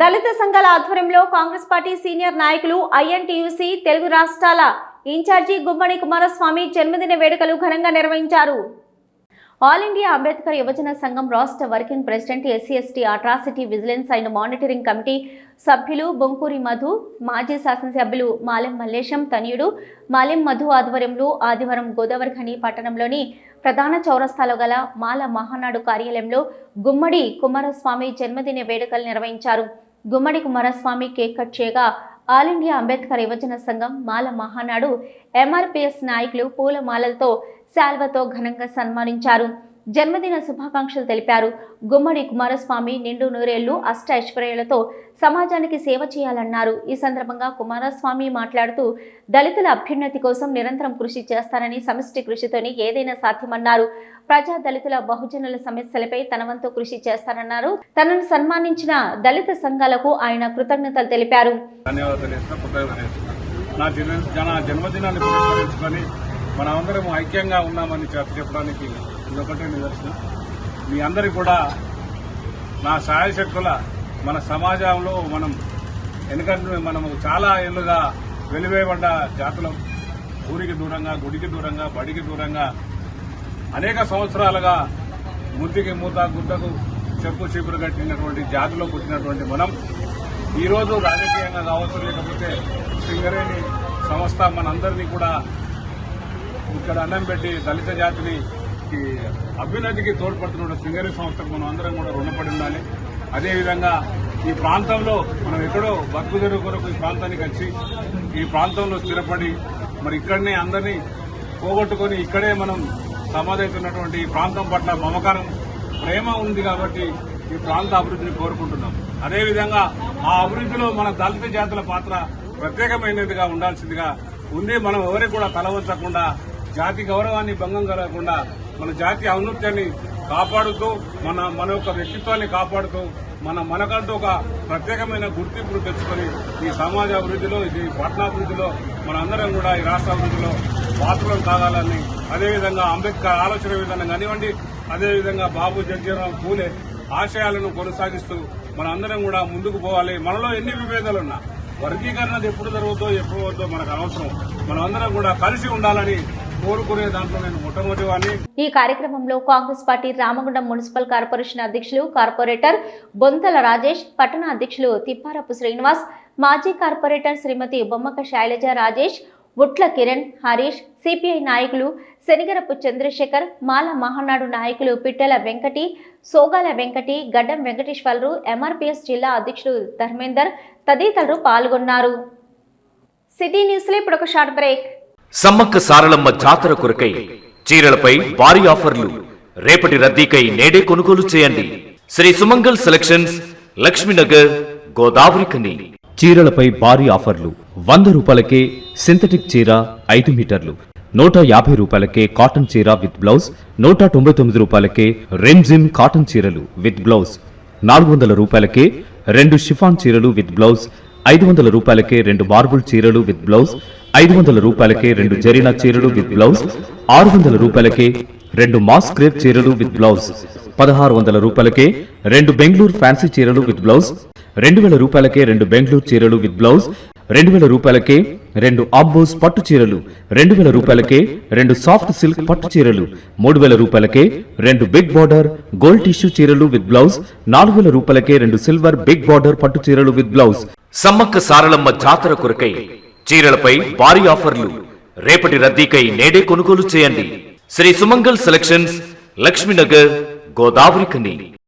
దళిత సంఘాల ఆధ్వర్యంలో Congress party senior నాయకులు ఐఎన్టీయూసీ తెలుగు రాష్ట్రాల ఇన్ఛార్జి గుమ్మడి కుమారస్వామి జన్మదిన వేడుకలు ఘనంగా నిర్వహించారు. ఆల్ ఇండియా అంబేద్కర్ యువజన సంఘం రాష్ట్ర working president SC ST atrocity vigilance and monitoring committee సభ్యులు బొంకూరి మధు మాజీ శాసనసభ్యులు మాలెం మల్లేశం తనయుడు మాలెం మధు ఆధ్వర్యంలో ఆదివారం గోదావరిఖని పట్టణంలోని ప్రధాన చౌరస్తాలో గల మాల మహానాడు కార్యాలయంలో గుమ్మడి కుమారస్వామి జన్మదిన వేడుకలు నిర్వహించారు. గుమ్మడి కుమారస్వామి కేక్ కట్ చేయగా ఆల్ ఇండియా అంబేద్కర్ యువజన సంఘం మాల మహానాడు ఎంఆర్పిఎస్ నాయకులు పూల మాలలతో శాల్వతో ఘనంగా సన్మానించారు. జన్మదిన శుభాకాంక్షలు తెలిపారు. గుమ్మడి కుమారస్వామి నిండు నూరేళ్ళు అష్ట ఐశ్వర్యాలతో సమాజానికి సేవ చేయాలన్నారు. ఈ సందర్భంగా కుమారస్వామి మాట్లాడుతూ దళితుల అభ్యున్నతి కోసం నిరంతరం కృషి చేస్తానని సమిష్టి కృషితోని ఏదైనా సాధ్యమన్నారు. ప్రజా దళితుల బహుజనుల సమస్యలపై తనవంతు కృషి చేస్తానన్నారు. తనను సన్మానించిన దళిత సంఘాలకు ఆయన కృతజ్ఞతలు తెలిపారు. నా జన్మ జన్మదినాన్ని పురస్కరించుకొని మనమందరం ఐక్యంగా ఉన్నామని చెప్పడానికి ఇదొకటే నిదర్శనం. మీ అందరి కూడా నా సాయశక్తుల మన సమాజంలో మనం ఎందుకంటే మనము చాలా ఏళ్ళుగా వెలివేయబడ్డ జాతులం. ఊరికి దూరంగా గుడికి దూరంగా బడికి దూరంగా అనేక సంవత్సరాలుగా ముద్దికి మూత గుడ్డకు చెప్పు చీపురు కట్టినటువంటి జాతిలో పుట్టినటువంటి మనం ఈరోజు రాజకీయంగా కావచ్చు లేకపోతే సింగరేణి సంస్థ మనందరినీ కూడా ఇక్కడ అన్నం పెట్టి దళిత జాతిని ఈ అభ్యున్నతికి తోడ్పడుతున్న సింగరేణి సంస్థకు మనం అందరం కూడా రుణపడి ఉండాలి. అదేవిధంగా ఈ ప్రాంతంలో మనం ఎక్కడో బతుకుదెరువు కొరకు ఈ ప్రాంతానికి వచ్చి ఈ ప్రాంతంలో స్థిరపడి మరి ఇక్కడనే అందరినీ పోగొట్టుకొని ఇక్కడే మనం సమాధవుతున్నటువంటి ఈ ప్రాంతం పట్ల మమకారం ప్రేమ ఉంది కాబట్టి ఈ ప్రాంత అభివృద్ధిని కోరుకుంటున్నాం. అదేవిధంగా ఆ అభివృద్ధిలో మన దళిత జాతుల పాత్ర ప్రత్యేకమైనదిగా ఉండాల్సిందిగా ఉంది మనం ఎవరికి కూడా తలవంచకుండా జాతి గౌరవాన్ని భంగం కలగకుండా మన జాతి ఔన్నత్యాన్ని కాపాడుతూ మన మన యొక్క వ్యక్తిత్వాన్ని కాపాడుతూ మన మనకంటూ ఒక ప్రత్యేకమైన గుర్తింపును తెచ్చుకొని ఈ సమాజ అభివృద్ధిలో ఇది పట్టణాభివృద్ధిలో మనందరం కూడా ఈ రాష్ట్ర అభివృద్ధిలో పాత్రలు కాగాలని అదేవిధంగా అంబేద్కర్ ఆలోచన విధానం కానివ్వండి అదేవిధంగా బాబు జగ్జీవన్ పూలే ఆశయాలను కొనసాగిస్తూ మనందరం కూడా ముందుకు పోవాలి. మనలో ఎన్ని విభేదాలున్నా వర్గీకరణ ఎప్పుడు జరుగుతో ఎప్పుడు వద్దో మనకు అనవసరం. మనమందరం కూడా కలిసి ఉండాలని కోరుకునే దాంట్లో నేను మొట్టమొదటి వాడిని ఈ కార్యక్రమంలో Congress party Ramagundam municipal corporation అధ్యక్షులు కార్పొరేటర్ బొంతల రాజేష్ పట్టణ అధ్యక్షులు తిప్పారపు శ్రీనివాస్ మాజీ కార్పొరేటర్ శ్రీమతి బొమ్మక శైలజ రాజేష్ ఉట్ల కిరణ్ హరీష్ సిపిఐ నాయకులు శనిగరపు చంద్రశేఖర్ మాల మహానాడు నాయకులు పిట్టెల వెంకటి సోగాల వెంకటి గడ్డం వెంకటేశ్వరరు ఎంఆర్పీఎస్ జిల్లా అధ్యక్షులు ధర్మేందర్ తదితరులు పాల్గొన్నారు. సిటీ న్యూస్లో ఇప్పుడు ఒక షార్ట్ బ్రేక్. సమ్మక్క సారలమ్మ జాతర కొరకై చీరలపై భారీ ఆఫర్లు. రేపటి రద్దీకై నేడే కొనుగోలు చేయండి. Sri Sumangal selections Lakshminagar Godavarikhani. చీరలపై భారీ ఆఫర్లు. వంద రూపాయలకే సింథటిక్ చీర ఐదు మీటర్లు. నూట యాభై రూపాయలకే కాటన్ చీర విత్ బ్లౌజ్. నూట తొంభై తొమ్మిది రూపాయలకే రెమ్జిమ్ కాటన్ చీరలు విత్ బ్లౌజ్. నాలుగు వందల రూపాయలకే రెండు షిఫాన్ చీరలు విత్ బ్లౌజ్. ఐదు వందల రూపాయలకే రెండు మార్బుల్ చీరలు విత్ బ్లౌజ్. ఐదు వందల రూపాయలకే రెండు జరీనా చీరలు విత్ బ్లౌజ్ ఆరు వందల రూపాయలకే రెండు మాస్ క్రేప్ చీరలు విత్ బ్లౌజ్ పదహారు వందల రూపాయలకే రెండు బెంగళూరు ఫ్యాన్సీ చీరలు విత్ బ్లౌజ్ రెండు వేల రూపాయలకే రెండు బెంగళూరు చీరలు విత్ బ్లౌజ్ రెండు వేల రూపాయలకే రెండు అబ్బోస్ పట్టు చీరలు రెండు వేల రూపాయలకే రెండు సాఫ్ట్ సిల్క్ పట్టు చీరలు మూడు వేల రూపాయలకే రెండు బిగ్ బార్డర్ గోల్డ్ టిష్యూ చీరలు విత్ బ్లౌజ్ నాలుగు వేల రూపాయలకే రెండు సిల్వర్ బిగ్ బార్డర్ పట్టు చీరలు విత్ బ్లౌజ్. సమ్మక్క సారలమ్మ జాతర కొరకై చీరలపై భారీ ఆఫర్లు. రేపటి రద్దీకై నేడే కొనుగోలు చేయండి. శ్రీ సుమంగల్ సెలక్షన్స్ లక్ష్మీనగర్ గోదావరి కని.